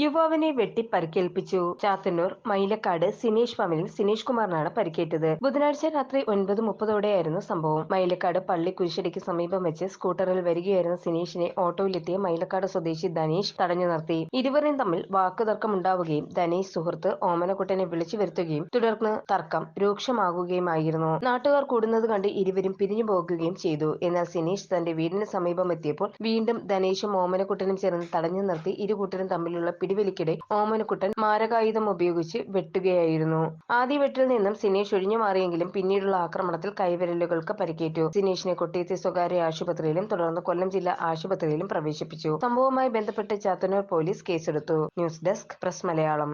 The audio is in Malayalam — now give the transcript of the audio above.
യുവാവിനെ വെട്ടി പരിക്കേൽപ്പിച്ചു ചാത്തന്നൂർ മൈലക്കാട് സിനേഷ് ഫാമിലിൽ സിനേഷ് കുമാറിനാണ് പരിക്കേറ്റത്. ബുധനാഴ്ച രാത്രി ഒൻപത് മുപ്പതോടെയായിരുന്നു സംഭവം. മൈലക്കാട് പള്ളി കുരിശടിക്ക് സമീപം വെച്ച് സ്കൂട്ടറിൽ വരികയായിരുന്ന സിനേഷിനെ ഓട്ടോയിലെത്തിയ മൈലക്കാട് സ്വദേശി ധനേഷ് തടഞ്ഞു നിർത്തി. ഇരുവരെയും തമ്മിൽ വാക്കുതർക്കമുണ്ടാവുകയും ധനേഷ് സുഹൃത്ത് ഓമനക്കുട്ടനെ വിളിച്ചു വരുത്തുകയും തുടർന്ന് തർക്കം രൂക്ഷമാകുകയുമായിരുന്നു. നാട്ടുകാർ കൂടുന്നത് കണ്ട് ഇരുവരും പിരിഞ്ഞു പോകുകയും ചെയ്തു. എന്നാൽ സിനേഷ് തന്റെ വീടിന് സമീപം എത്തിയപ്പോൾ വീണ്ടും ധനേഷും ഓമനക്കുട്ടനും ചേർന്ന് തടഞ്ഞു നിർത്തി ഇരുകൂട്ടരും തമ്മിലുള്ള പിടിവലിക്കിടെ ഓമനക്കുട്ടൻ മാരകായുധം ഉപയോഗിച്ച് വെട്ടുകയായിരുന്നു. ആദ്യ വെട്ടിൽ നിന്നും സിനേഷ് ഒഴിഞ്ഞു മാറിയെങ്കിലും പിന്നീടുള്ള ആക്രമണത്തിൽ കൈവിരലുകൾക്ക് പരിക്കേറ്റു. സിനേഷിനെ കൊട്ടിയത്തെ സ്വകാര്യ ആശുപത്രിയിലും തുടർന്ന് കൊല്ലം ജില്ലാ ആശുപത്രിയിലും പ്രവേശിപ്പിച്ചു. സംഭവവുമായി ബന്ധപ്പെട്ട് ചാത്തന്നൂർ പോലീസ് കേസെടുത്തു. News desk press Malayalam.